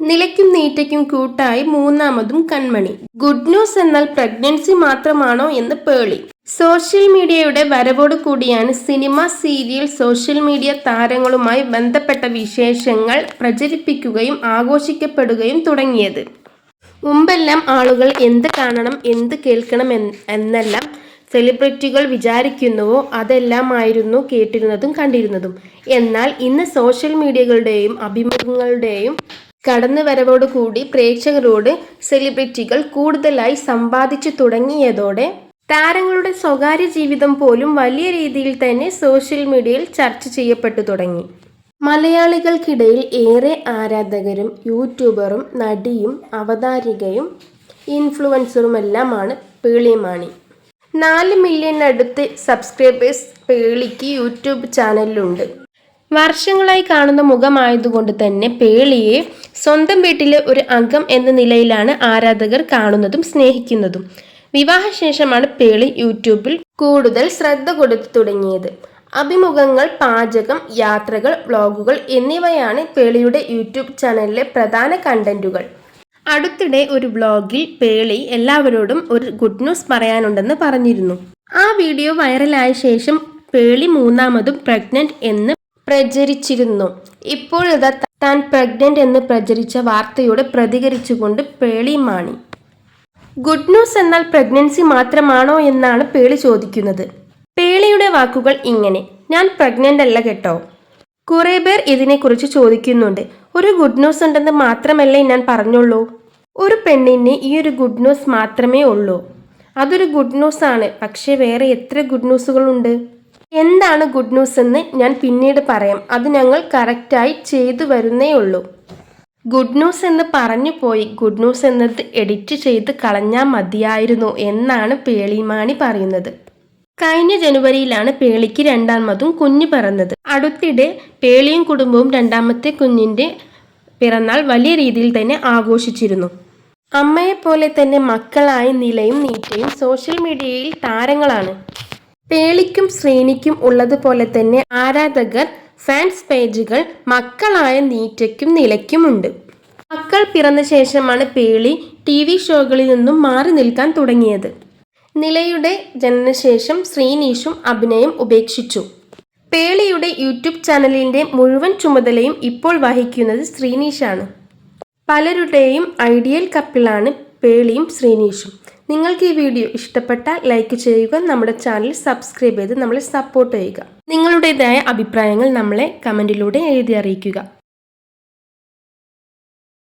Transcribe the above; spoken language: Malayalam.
നിലയ്ക്കും നീറ്റയ്ക്കും കൂട്ടായി മൂന്നാമതും കൺമണി. ഗുഡ് ന്യൂസ് എന്നാൽ പ്രഗ്നൻസി മാത്രമാണോ എന്ന് പേളി. സോഷ്യൽ മീഡിയയുടെ വരവോട് കൂടിയാണ് സിനിമ സീരിയൽ സോഷ്യൽ മീഡിയ താരങ്ങളുമായി ബന്ധപ്പെട്ട വിശേഷങ്ങൾ പ്രചരിപ്പിക്കുകയും ആഘോഷിക്കപ്പെടുകയും തുടങ്ങിയത്. മുമ്പെല്ലാം ആളുകൾ എന്ത് കാണണം എന്ത് കേൾക്കണം എന്ന് എന്നെല്ലാം സെലിബ്രിറ്റികൾ വിചാരിക്കുന്നുവോ അതെല്ലാമായിരുന്നു കേട്ടിരുന്നതും കണ്ടിരുന്നതും. എന്നാൽ ഇന്ന് സോഷ്യൽ മീഡിയകളുടെയും അഭിമുഖങ്ങളുടെയും കടന്നുവരവോടുകൂടി പ്രേക്ഷകരോട് സെലിബ്രിറ്റികൾ കൂടുതലായി സമ്പാദിച്ചു തുടങ്ങിയതോടെ താരങ്ങളുടെ സ്വകാര്യ ജീവിതം പോലും വലിയ രീതിയിൽ തന്നെ സോഷ്യൽ മീഡിയയിൽ ചർച്ച ചെയ്യപ്പെട്ടു തുടങ്ങി. മലയാളികൾക്കിടയിൽ ഏറെ ആരാധകരും യൂട്യൂബറും നടിയും അവതാരികയും ഇൻഫ്ലുവൻസറുമെല്ലാമാണ് പേളിമാണി. നാല് മില്യൺ അടുത്ത് സബ്സ്ക്രൈബേഴ്സ് പേളിക്ക് യൂട്യൂബ് ചാനലിലുണ്ട് വർഷങ്ങളായി കാണുന്ന മുഖമായതുകൊണ്ട് തന്നെ പേളിയെ സ്വന്തം വീട്ടിലെ ഒരു അംഗം എന്ന നിലയിലാണ് ആരാധകർ കാണുന്നതും സ്നേഹിക്കുന്നതും. വിവാഹശേഷമാണ് പേളി യൂട്യൂബിൽ കൂടുതൽ ശ്രദ്ധ കൊടുത്തു തുടങ്ങിയത്. അഭിമുഖങ്ങൾ പാചകം യാത്രകൾ വ്ളോഗുകൾ എന്നിവയാണ് പേളിയുടെ യൂട്യൂബ് ചാനലിലെ പ്രധാന കണ്ടന്റുകൾ. അടുത്തിടെ ഒരു വ്ളോഗിൽ പേളി എല്ലാവരോടും ഒരു ഗുഡ് ന്യൂസ് പറയാനുണ്ടെന്ന് പറഞ്ഞിരുന്നു. ആ വീഡിയോ വൈറലായ ശേഷം പേളി മൂന്നാമതും പ്രഗ്നന്റ് എന്ന് പ്രചരിച്ചിരുന്നു. ഇപ്പോഴിതാ താൻ പ്രഗ്നന്റ് എന്ന് പ്രചരിച്ച വാർത്തയോട് പ്രതികരിച്ചുകൊണ്ട് പേളി മാണി. ഗുഡ് ന്യൂസ് എന്നാൽ പ്രഗ്നൻസി മാത്രമാണോ എന്നാണ് പേളി ചോദിക്കുന്നത്. പേളിയുടെ വാക്കുകൾ ഇങ്ങനെ. ഞാൻ പ്രഗ്നന്റ് അല്ല കേട്ടോ. കുറെ പേർ ഇതിനെക്കുറിച്ച് ചോദിക്കുന്നുണ്ട്. ഒരു ഗുഡ് ന്യൂസ് ഉണ്ടെന്ന് മാത്രമല്ലേ ഞാൻ പറഞ്ഞുള്ളൂ. ഒരു പെണ്ണിന് ഈ ഒരു ഗുഡ് ന്യൂസ് മാത്രമേ ഉള്ളൂ. അതൊരു ഗുഡ് ന്യൂസ് ആണ്. പക്ഷേ വേറെ എത്ര ഗുഡ് ന്യൂസുകളുണ്ട്? എന്താണ് ഗുഡ് ന്യൂസ് എന്ന് ഞാൻ പിന്നീട് പറയാം. അത് ഞങ്ങൾ കറക്റ്റായി ചെയ്തു വരുന്നേ ഉള്ളൂ. ഗുഡ് ന്യൂസ് എന്ന് പറഞ്ഞു പോയി. ഗുഡ് ന്യൂസ് എന്നത് എഡിറ്റ് ചെയ്ത് കളഞ്ഞാൽ മതിയായിരുന്നു എന്നാണ് പേളിമാണി പറയുന്നത്. കഴിഞ്ഞ ജനുവരിയിലാണ് പേളിക്ക് രണ്ടാമതും കുഞ്ഞ് പിറന്നത്. അടുത്തിടെ പേളിയും കുടുംബവും രണ്ടാമത്തെ കുഞ്ഞിന്റെ പിറന്നാൾ വലിയ രീതിയിൽ തന്നെ ആഘോഷിച്ചിരുന്നു. അമ്മയെപ്പോലെ തന്നെ മക്കളായ നിലയും നീറ്റയും സോഷ്യൽ മീഡിയയിൽ താരങ്ങളാണ്. പേളിക്കും ശ്രേണിക്കും ഉള്ളതുപോലെ തന്നെ ആരാധകർ ഫാൻസ് പേജുകൾ മക്കളായ നീറ്റയ്ക്കും നിലയ്ക്കുമുണ്ട്. മക്കൾ പിറന്ന ശേഷമാണ് പേളി ടി വി ഷോകളിൽ നിന്നും മാറി നിൽക്കാൻ തുടങ്ങിയത്. നിലയുടെ ജനനശേഷം ശ്രീനീഷും അഭിനയം ഉപേക്ഷിച്ചു. പേളിയുടെ യൂട്യൂബ് ചാനലിന്റെ മുഴുവൻ ചുമതലയും ഇപ്പോൾ വഹിക്കുന്നത് ശ്രീനീഷാണ്. പലരുടെയും ഐഡിയൽ കപ്പിളാണ് പേളിയും ശ്രീനീഷും. നിങ്ങൾക്ക് ഈ വീഡിയോ ഇഷ്ടപ്പെട്ടാൽ ലൈക്ക് ചെയ്യുക നമ്മുടെ ചാനൽ സബ്സ്ക്രൈബ് ചെയ്ത് നമ്മളെ സപ്പോർട്ട് ചെയ്യുക. നിങ്ങളുടേതായ അഭിപ്രായങ്ങൾ നമ്മളെ കമന്റിലൂടെ എഴുതി അറിയിക്കുക.